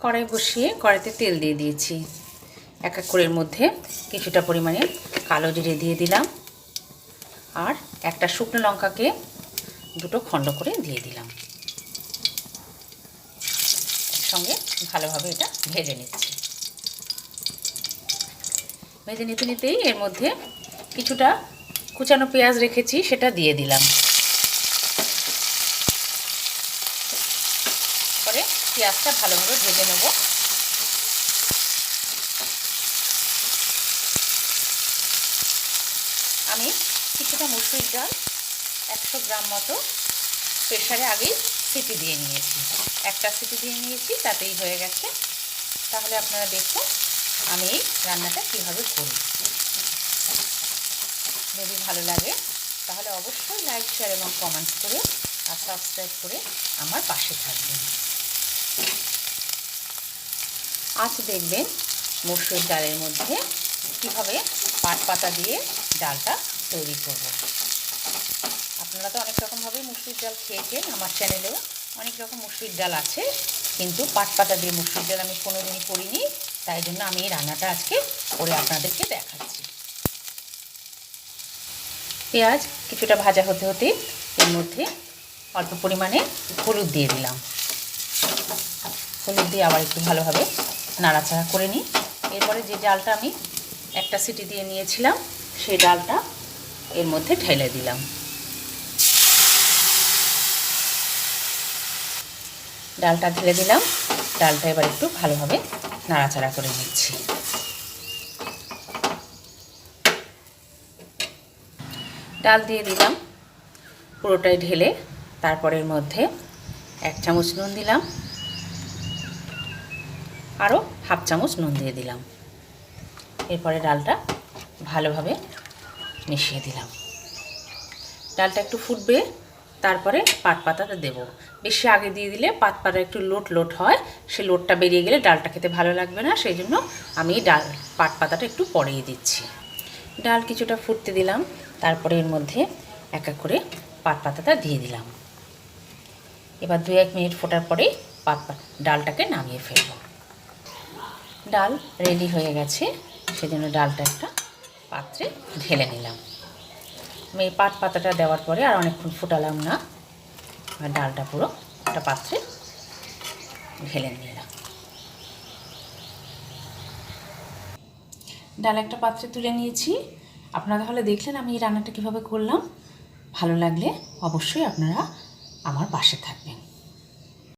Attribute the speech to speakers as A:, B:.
A: কড়াই বসিয়ে কড়াইতে তেল দিয়ে দিয়েছি। এক এক করের মধ্যে কিছুটা পরিমাণে কালো জিরে দিয়ে দিলাম আর একটা শুকনো লঙ্কাকে দুটো খণ্ড করে দিয়ে দিলাম। সঙ্গে ভালোভাবে এটা ভেজে নিচ্ছি। ভেজে নিতে নিতেই এর মধ্যে কিছুটা কুচানো পেঁয়াজ রেখেছি, সেটা দিয়ে দিলাম। পরে পেঁয়াজটা ভালোভাবে ভেজে নেব। আমি কিছুটা মুসুরির ডাল একশো গ্রাম মতো প্রেশারে আগেই সিটি দিয়ে নিয়েছি। একটা সিটি দিয়ে নিয়েছি, তাতেই হয়ে গেছে। তাহলে আপনারা দেখুন আমি এই রান্নাটা কীভাবে করি। যদি ভালো লাগে, তাহলে অবশ্যই লাইক, শেয়ার এবং কমেন্টস করে আর সাবস্ক্রাইব করে আমার পাশে থাকবেন। আজ দেখবেন মসুর ডালের মধ্যে কীভাবে পাট পাতা দিয়ে ডালটা তৈরি করব। আপনারা তো অনেক রকমভাবেই মুসুরির ডাল খেয়েছেন, আমার চ্যানেলেও অনেক রকম মুসুরির ডাল আছে, কিন্তু পাট পাতা দিয়ে মুসুরির ডাল আমি কোনো দিনই করিনি, তাই জন্য আমি এই রান্নাটা আজকে করে আপনাদেরকে দেখাচ্ছি। পেঁয়াজ কিছুটা ভাজা হতে হতে এর মধ্যে অল্প পরিমাণে হলুদ দিয়ে দিলাম। হলুদ দিয়ে আবার একটু ভালোভাবে নাড়াচাড়া করে নিই। এরপরে যে ডালটা আমি একটা সিটি দিয়ে নিয়েছিলাম, সেই ডালটা এর মধ্যে ঢেলে দিলাম। ডালটা ঢেলে দিলাম, ডালটা এবার একটু ভালোভাবে নাড়াচাড়া করে নিচ্ছি। ডাল দিয়ে দিলাম, পুরোটাই ঢেলে তারপরের মধ্যে এক চামচ নুন দিলাম আরও হাফ চামচ নুন দিয়ে দিলাম। এরপরে ডালটা ভালোভাবে মিশিয়ে দিলাম। ডালটা একটু ফুটবে, তারপরে পাট পাতাটা দেবো। বেশি আগে দিয়ে দিলে পাত পাতা একটু লোট লোট হয়, সে লোটটা বেরিয়ে গেলে ডালটা খেতে ভালো লাগবে না, সেই জন্য আমি ডাল, পাট পাতাটা একটু পরেই দিচ্ছি। ডাল কিছুটা ফুটতে দিলাম, তারপরে এর মধ্যে এক এক করে পাট পাতাটা দিয়ে দিলাম। এবার দু এক মিনিট ফোটার পরেই পাত, ডালটাকে নামিয়ে ফেলব। ডাল রেডি হয়ে গেছে। সেজন্য ডালটা একটা পাত্রে ঢেলে নিলাম। আমি এই পাট পাতাটা দেওয়ার পরে আর অনেকক্ষণ ফুটালাম না। আর ডালটা পুরো একটা পাত্রে ঢেলে নিলাম। ডাল একটা পাত্রে তুলে নিয়েছি। আপনারা তাহলে দেখলেন আমি এই রান্নাটা কীভাবে করলাম। ভালো লাগলে অবশ্যই আপনারা আমার পাশে থাকবেন।